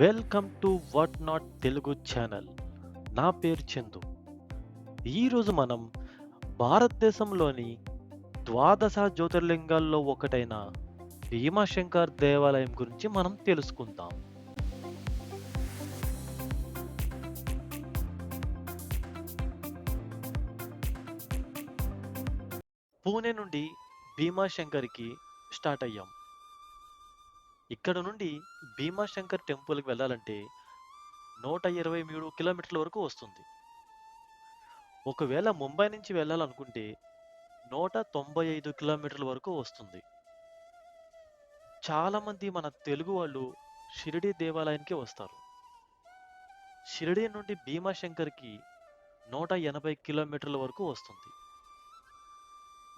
Welcome to what not Telugu channel. నా పేరు చందు. ఈరోజు మనం భారతదేశంలోని ద్వాదశ జ్యోతిర్లింగాల్లో ఒకటైన భీమాశంకర్ దేవాలయం గురించి మనం తెలుసుకుందాం. పూణే నుండి భీమాశంకర్కి స్టార్ట్ అయ్యాం. ఇక్కడ నుండి భీమాశంకర్ టెంపుల్కి వెళ్ళాలంటే నూట ఇరవై మూడు కిలోమీటర్ల వరకు వస్తుంది. ఒకవేళ ముంబై నుంచి వెళ్ళాలనుకుంటే నూట తొంభై ఐదు కిలోమీటర్ల వరకు వస్తుంది. చాలామంది మన తెలుగు వాళ్ళు షిరిడి దేవాలయానికి వస్తారు. షిరిడి నుండి భీమాశంకర్కి నూట ఎనభై కిలోమీటర్ల వరకు వస్తుంది.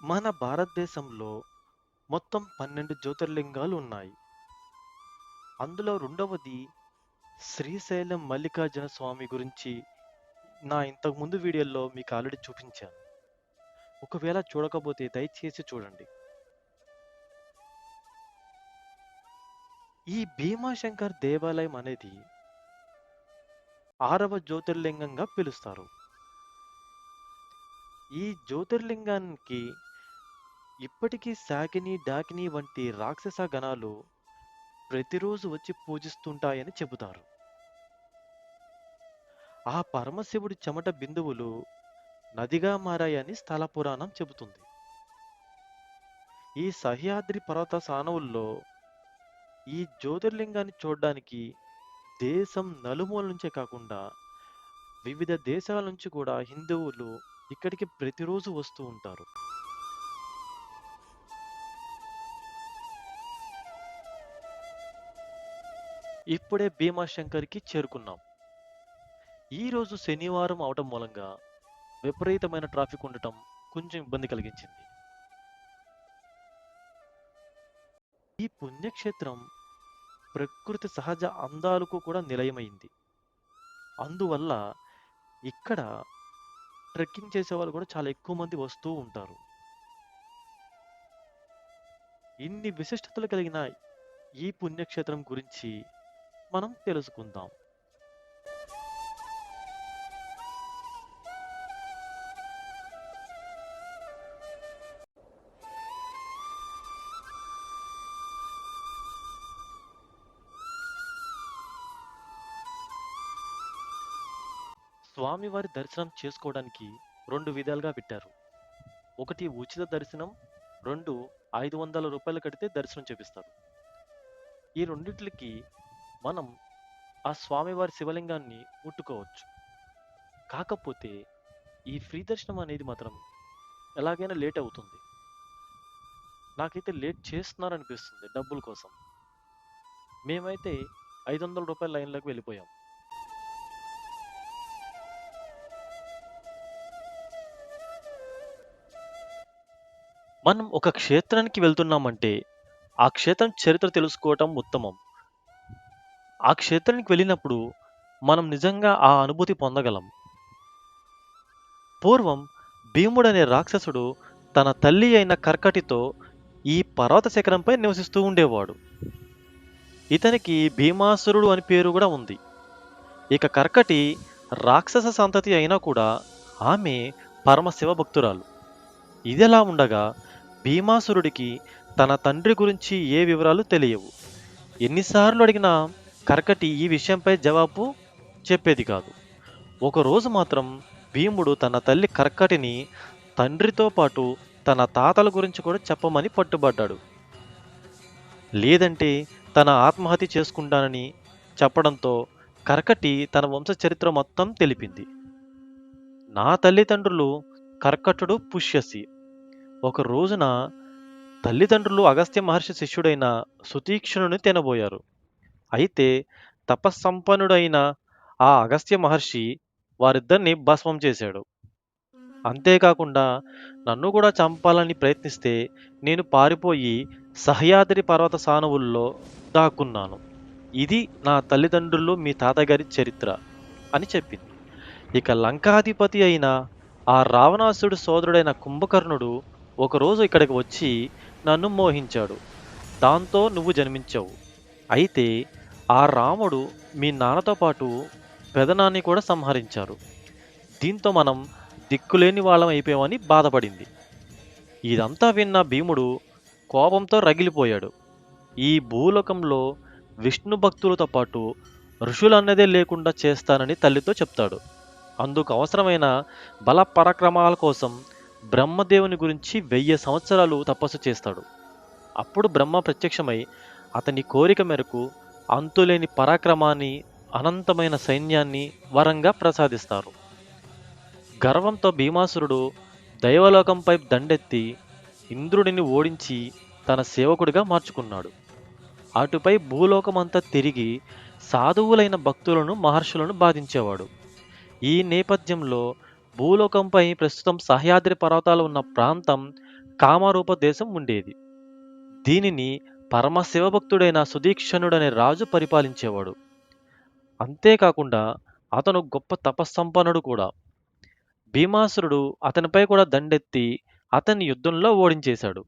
మన భారతదేశంలో మొత్తం పన్నెండు జ్యోతిర్లింగాలు ఉన్నాయి. అందులో రెండవది శ్రీశైలం మల్లికార్జున స్వామి గురించి నా ఇంతకుముందు వీడియోలో మీకు ఆల్రెడీ చూపించాను. ఒకవేళ చూడకపోతే దయచేసి చూడండి. ఈ భీమాశంకర్ దేవాలయం అనేది ఆరవ జ్యోతిర్లింగంగా పిలుస్తారు. ఈ జ్యోతిర్లింగానికి ఇప్పటికీ శాకిని డాకిని వంటి రాక్షస గణాలు ప్రతిరోజు వచ్చి పూజిస్తుంటాయని చెబుతారు. ఆ పరమశివుడి చెమట బిందువులు నదిగా మారాయని స్థల పురాణం చెబుతుంది. ఈ సహ్యాద్రి పర్వత సానవుల్లో ఈ జ్యోతిర్లింగాన్ని చూడడానికి దేశం నలుమూల నుంచే కాకుండా వివిధ దేశాల నుంచి కూడా హిందువులు ఇక్కడికి ప్రతిరోజు వస్తూ ఉంటారు. ఇప్పుడే భీమాశంకర్కి చేరుకున్నాం. ఈరోజు శనివారం అవటం మూలంగా విపరీతమైన ట్రాఫిక్ ఉండటం కొంచెం ఇబ్బంది కలిగించింది. ఈ పుణ్యక్షేత్రం ప్రకృతి సహజ అందాలకు కూడా నిలయమైంది. అందువల్ల ఇక్కడ ట్రెక్కింగ్ చేసే వాళ్ళు కూడా చాలా ఎక్కువ మంది వస్తూ ఉంటారు. ఇన్ని విశిష్టతలు కలిగిన ఈ పుణ్యక్షేత్రం గురించి మనం తెలుసుకుందాం. స్వామివారి దర్శనం చేసుకోవడానికి రెండు విధాలుగా పెట్టారు. ఒకటి ఉచిత దర్శనం రెండు ఐదు వందల రూపాయలు కడితే దర్శనం చేపిస్తారు. ఈ రెండింటికి మనం ఆ స్వామివారి శివలింగాన్ని ముట్టుకోవచ్చు. కాకపోతే ఈ ఫ్రీ దర్శనం అనేది మాత్రం ఎలాగైనా లేట్ అవుతుంది. నాకైతే లేట్ చేస్తున్నారనిపిస్తుంది డబ్బుల కోసం. మేమైతే ఐదు వందల రూపాయల లైన్లోకి వెళ్ళిపోయాం. మనం ఒక క్షేత్రానికి వెళ్తున్నామంటే ఆ క్షేత్రం చరిత్ర తెలుసుకోవటం ఉత్తమం. ఆ క్షేత్రానికి వెళ్ళినప్పుడు మనం నిజంగా ఆ అనుభూతి పొందగలం. పూర్వం భీముడనే రాక్షసుడు తన తల్లి అయిన కర్కటితో ఈ పర్వత శిఖరంపై నివసిస్తూ ఉండేవాడు. ఇతనికి భీమాసురుడు అని పేరు కూడా ఉంది. ఇక కర్కటి రాక్షస సంతతి అయినా కూడా ఆమె పరమశివ భక్తురాలు. ఇదిలా ఉండగా భీమాసురుడికి తన తండ్రి గురించి ఏ వివరాలు తెలియవు. ఎన్నిసార్లు అడిగినా కర్కటి ఈ విషయంపై జవాబు చెప్పేది కాదు. ఒకరోజు మాత్రం భీముడు తన తల్లి కర్కటిని తండ్రితో పాటు తన తాతల గురించి కూడా చెప్పమని పట్టుబడ్డాడు. లేదంటే తన ఆత్మహత్య చేసుకుంటానని చెప్పడంతో కర్కటి తన వంశ చరిత్ర మొత్తం తెలిపింది. నా తల్లిదండ్రులు కర్కటుడు పుష్యసి. ఒక రోజున తల్లిదండ్రులు అగస్త్య మహర్షి శిష్యుడైన సుతీక్షణుని తినబోయారు. అయితే తపస్సంపన్నుడైన ఆ అగస్త్య మహర్షి వారిద్దరిని భస్మం చేశాడు. అంతేకాకుండా నన్ను కూడా చంపాలని ప్రయత్నిస్తే నేను పారిపోయి సహ్యాద్రి పర్వత సానువుల్లో దాక్కున్నాను. ఇది నా తల్లిదండ్రులు మీ తాతగారి చరిత్ర అని చెప్పింది. ఇక లంకాధిపతి అయిన ఆ రావణాసుడు సోదరుడైన కుంభకర్ణుడు ఒకరోజు ఇక్కడికి వచ్చి నన్ను మోహించాడు. దాంతో నువ్వు జన్మించావు. అయితే ఆ రాముడు మీ నాన్నతో పాటు పెదనాన్ని కూడా సంహరించారు. దీంతో మనం దిక్కులేని వాళ్ళం అయిపోయామని బాధపడింది. ఇదంతా విన్న భీముడు కోపంతో రగిలిపోయాడు. ఈ భూలోకంలో విష్ణు భక్తులతో పాటు ఋషులన్నదే లేకుండా చేస్తానని తల్లితో చెప్తాడు. అందుకు అవసరమైన బల పరాక్రమాల కోసం బ్రహ్మదేవుని గురించి వెయ్యి సంవత్సరాలు తపస్సు చేస్తాడు. అప్పుడు బ్రహ్మ ప్రత్యక్షమై అతని కోరిక మేరకు అంతులేని పరాక్రమాన్ని అనంతమైన సైన్యాన్ని వరంగా ప్రసాదిస్తారు. గర్వంతో భీమాసురుడు దైవలోకంపై దండెత్తి ఇంద్రుడిని ఓడించి తన సేవకుడిగా మార్చుకున్నాడు. అటుపై భూలోకమంతా తిరిగి సాధువులైన భక్తులను మహర్షులను బాధించేవాడు. ఈ నేపథ్యంలో భూలోకంపై ప్రస్తుతం సహ్యాద్రి పర్వతాలు ఉన్న ప్రాంతం కామరూప దేశం ఉండేది. దీనిని పరమ శివభక్తుడైన సుదీక్షణుడనే రాజు పరిపాలించేవాడు. అంతేకాకుండా అతను గొప్ప తపస్సంపన్నుడు కూడా. భీమాసురుడు అతనిపై కూడా దండెత్తి అతన్ని యుద్ధంలో ఓడించేశాడు.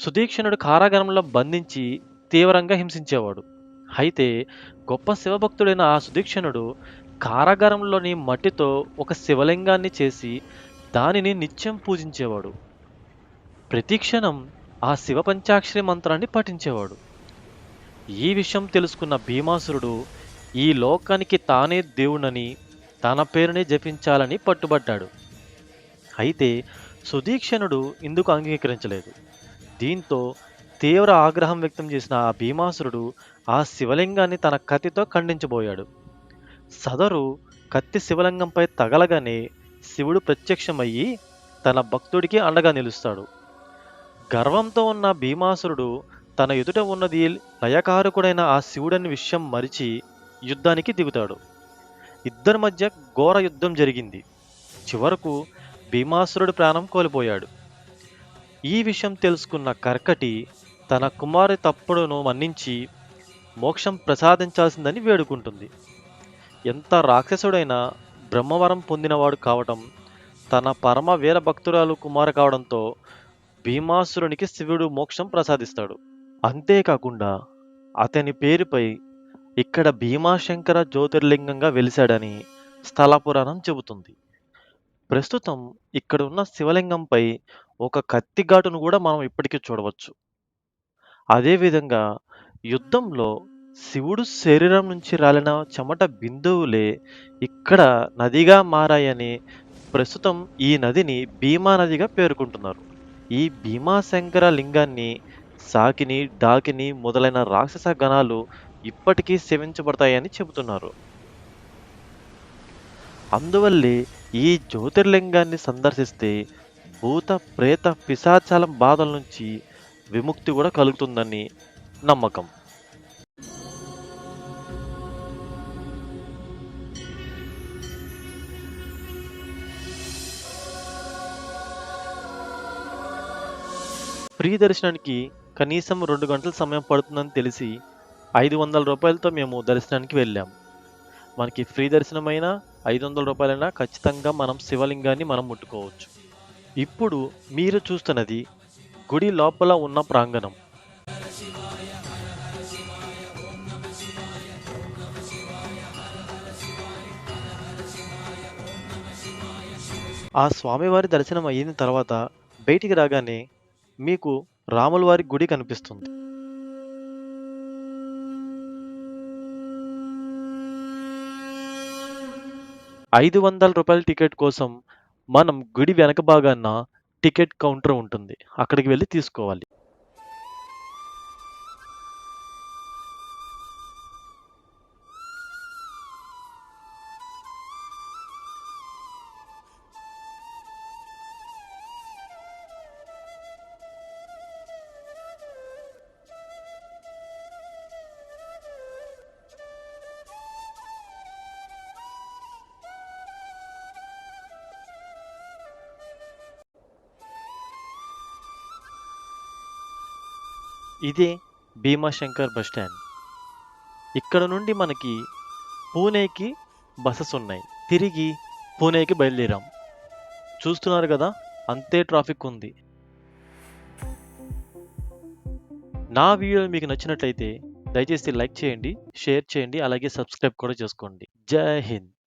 సుదీక్షణుడు కారాగారంలో బంధించి తీవ్రంగా హింసించేవాడు. అయితే గొప్ప శివభక్తుడైన ఆ సుదీక్షణుడు కారాగారంలోని మట్టితో ఒక శివలింగాన్ని చేసి దానిని నిత్యం పూజించేవాడు. ప్రతిక్షణం ఆ శివ పంచాక్షరి మంత్రాన్ని పఠించేవాడు ఈ విషయం తెలుసుకున్న భీమాసురుడు ఈ లోకానికి తానే దేవుడని తన పేరునే జపించాలని పట్టుబడ్డాడు. అయితే సుదీక్షణుడు ఇందుకు అంగీకరించలేదు. దీంతో తీవ్ర ఆగ్రహం వ్యక్తం చేసిన ఆ భీమాసురుడు ఆ శివలింగాన్ని తన కత్తితో ఖండించబోయాడు. సదరు కత్తి శివలింగంపై తగలగానే శివుడు ప్రత్యక్షమయ్యి తన భక్తుడికి అండగా నిలుస్తాడు. గర్వంతో ఉన్న భీమాసురుడు తన ఎదుట ఉన్నది లయకారకుడైన ఆ శివుడని విషయం మరిచి యుద్ధానికి దిగుతాడు. ఇద్దరి మధ్య ఘోర యుద్ధం జరిగింది. చివరకు భీమాసురుడు ప్రాణం కోల్పోయాడు. ఈ విషయం తెలుసుకున్న కర్కటి తన కుమారి తప్పుడును మన్నించి మోక్షం ప్రసాదించాల్సిందని వేడుకుంటుంది. ఎంత రాక్షసుడైనా బ్రహ్మవరం పొందినవాడు కావటం తన పరమ వీర భక్తురాలు కుమారు కావడంతో భీమాసురునికి శివుడు మోక్షం ప్రసాదిస్తాడు. అంతేకాకుండా అతని పేరుపై ఇక్కడ భీమాశంకర జ్యోతిర్లింగంగా వెలిశాడని స్థల పురాణం చెబుతుంది. ప్రస్తుతం ఇక్కడ ఉన్న శివలింగంపై ఒక కత్తిఘాటును కూడా మనం ఇప్పటికీ చూడవచ్చు. అదేవిధంగా యుద్ధంలో శివుడు శరీరం నుంచి రాలిన చెమట బిందువులే ఇక్కడ నదిగా మారాయని ప్రస్తుతం ఈ నదిని భీమా నదిగా పేర్కొంటున్నారు. ఈ భీమాశంకర లింగాన్ని సాకిని డాకిని మొదలైన రాక్షస గణాలు ఇప్పటికీ సేవించబడతాయని చెబుతున్నారు. అందువల్లే ఈ జ్యోతిర్లింగాన్ని సందర్శిస్తే భూత ప్రేత పిశాచాల బాధల నుంచి విముక్తి కూడా కలుగుతుందని నమ్మకం. దర్శనానికి కనీసం రెండు గంటల సమయం పడుతుందని తెలిసి ఐదు వందల రూపాయలతో మేము దర్శనానికి వెళ్ళాం. మనకి ఫ్రీ దర్శనమైనా ఐదు వందల రూపాయలైనా ఖచ్చితంగా మనం శివలింగాన్ని మనం ముట్టుకోవచ్చు. ఇప్పుడు మీరు చూస్తున్నది గుడి లోపల ఉన్న ప్రాంగణం. ఆ స్వామివారి దర్శనం అయిన తర్వాత బయటికి రాగానే మీకు రాములవారి గుడి కనిపిస్తుంది. ఐదు వందల రూపాయల టికెట్ కోసం మనం గుడి వెనక భాగాన టికెట్ కౌంటర్ ఉంటుంది. అక్కడికి వెళ్ళి తీసుకోవాలి. ఇదే భీమాశంకర్ బస్ స్టాండ్ ఇక్కడ నుండి మనకి పూణేకి బస్సెస్ ఉన్నాయి తిరిగి పూణేకి బయలుదేరాం చూస్తున్నారు కదా అంతే ట్రాఫిక్ ఉంది నా వీడియో మీకు నచ్చినట్లయితే దయచేసి లైక్ చేయండి, షేర్ చేయండి, అలాగే సబ్స్క్రైబ్ కూడా చేసుకోండి. జై హింద్.